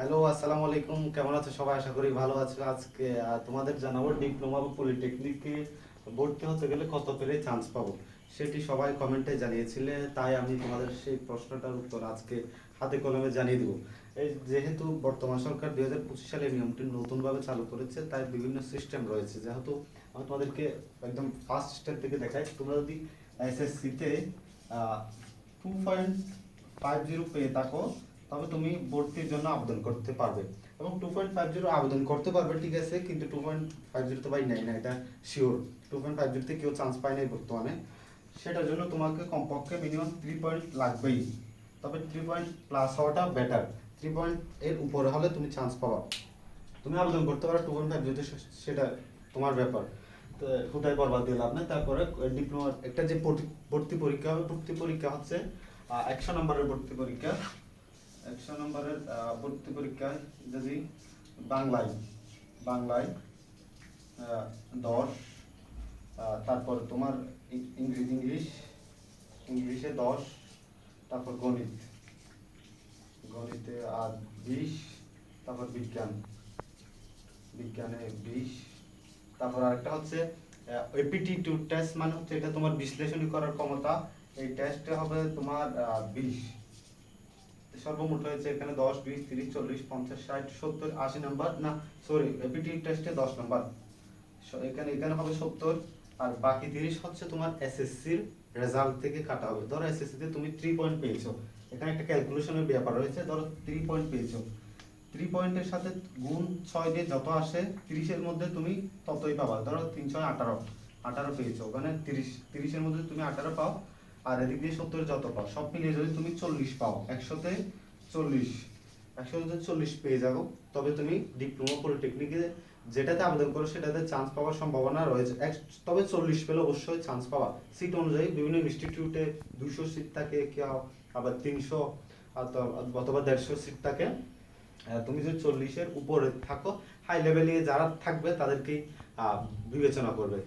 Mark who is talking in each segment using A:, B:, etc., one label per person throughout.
A: Hello, আসসালামু আলাইকুম। কেমন আছো সবাই? আশা করি ভালো আছো। আজকে তোমাদের জানাব ডিপ্লোমা বা পলিটেকনিকে ভর্তি হতে গেলে কত পেরে চান্স পাবো? সেটি সবাই কমেন্টে জানিয়েছিলে, তাই আমি তোমাদের সেই প্রশ্নটার উত্তর আজকে হাতে কলমে জানিয়ে দেবো। এই যেহেতু বর্তমান সরকার দুই হাজার পঁচিশ সালে নিয়মটি নতুনভাবে চালু করেছে, তাই বিভিন্ন সিস্টেম রয়েছে। যেহেতু আমি তোমাদেরকে একদম ফার্স্ট স্টেপ থেকে দেখাই, তোমরা যদি এসএসসিতে টু পয়েন্ট ফাইভ জিরো পেয়ে থাকো তবে তুমি ভর্তির জন্য আবেদন করতে পারবে। এবং টু পয়েন্ট ফাইভ জিরো আবেদন করতে পারবে, ঠিক আছে, কিন্তু টু পয়েন্ট ফাইভ জিরো তো ভাই নেই না, এটা শিওর টু পয়েন্ট ফাইভ জিরোতে কেউ চান্স পায় নাই বর্তমানে। সেটার জন্য তোমাকে কমপক্ষে মিনিমাম থ্রি পয়েন্ট লাগবেই। তবে থ্রি পয়েন্ট প্লাস হওয়াটা বেটার থ্রি পয়েন্ট এর উপরে হলে তুমি চান্স পাবা। তুমি আবেদন করতে পারো টু পয়েন্ট ফাইভ জিরোতে সেটা তোমার ব্যাপার। তো হুটাই বরবাদ দিয়ে লাভ নেই। তারপরে ডিপ্লোমার একটা যে ভর্তি পরীক্ষা হবে, ভর্তি পরীক্ষা হচ্ছে একশো নম্বরের ভর্তি পরীক্ষা। একশো নম্বরের ভর্তি পরীক্ষায় যদি বাংলায় বাংলায় দশ তারপর তোমার ইংরেজি ইংলিশ, ইংলিশে দশ, তারপর গণিত, গণিতে আর বিশ, তারপর বিজ্ঞান, বিজ্ঞানে বিশ, তারপর আরেকটা হচ্ছে এপিটি টু টেস্ট মানে হচ্ছে এটা তোমার বিশ্লেষণী করার ক্ষমতা, এই টেস্টে হবে তোমার বিশ। সর্বমোট হয়েছে এখানে দশ, বিশ, তিরিশ, চল্লিশ, পঞ্চাশ, ষাট, সত্তর, আশি নাম্বার। না সরি এপিটি টেস্টে দশ নাম্বার। এখানে এখানে হবে সত্তর, আর বাকি তিরিশ হচ্ছে তোমার এসএসসির রেজাল্ট থেকে কাটা হবে। ধরো এসএসসি তে তুমি থ্রি পয়েন্ট পেয়েছ। এখানে একটা ক্যালকুলেশনের ব্যাপার রয়েছে। ধরো থ্রি পয়েন্ট পেয়েছ। থ্রি পয়েন্টের সাথে গুণ ছয় দিয়ে যত আসে, তিরিশের মধ্যে তুমি ততই পাবা। ধরো তিন, ছয়, আঠারো আঠারো পেয়েছ। ওখানে তিরিশ, তিরিশের মধ্যে তুমি আঠারো পাও। আর এদিক দিয়ে সত্তর যত পাও, সব মিলিয়ে যদি তুমি চল্লিশ পাও, একশোতে চল্লিশ একশোতে চল্লিশ পেয়ে যাব। তবে তুমি ডিপ্লোমা পলিটেকনিকে যেটাতে আবেদন করো, সেটাতে চান্স পাওয়ার সম্ভাবনা রয়েছে। তবে চল্লিশ পেলে অবশ্যই চান্স পাওয়া সিট অনুযায়ী বিভিন্ন ইনস্টিটিউটে দুশো সিট থাকে, কেউ আবার তিনশো অথবা দেড়শো সিট থাকে। তুমি যদি চল্লিশের উপরে থাকো হাই লেভেলে যারা থাকবে, তাদেরকেই বিবেচনা করবে।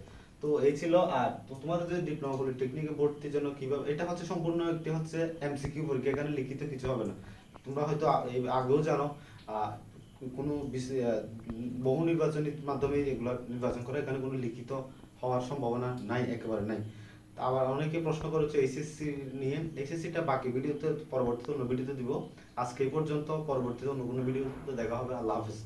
A: তো এই ছিল, আর তোমাদের যদি ডিপ্লোমা পলিটেকনিকে ভর্তির জন্য কীভাবে, এটা হচ্ছে সম্পূর্ণ একটি হচ্ছে এমসিকিউ পরীক্ষা, এখানে লিখিত কিছু হবে না। তোমরা হয়তো আগেও জানো কোনো বহু নির্বাচনীর মাধ্যমে এগুলো নির্বাচন করে, এখানে কোনো লিখিত হওয়ার সম্ভাবনা নাই, একেবারে নাই। আবার অনেকে প্রশ্ন করেছে এইচএসসি নিয়ে এইচএসসিটা বাকি ভিডিওতে, পরবর্তীতে অন্য ভিডিওতে দিব। আজকে এই পর্যন্ত, পরবর্তীতে অন্য কোনো ভিডিওতে দেখা হবে, আল্লাহ হাফেজ।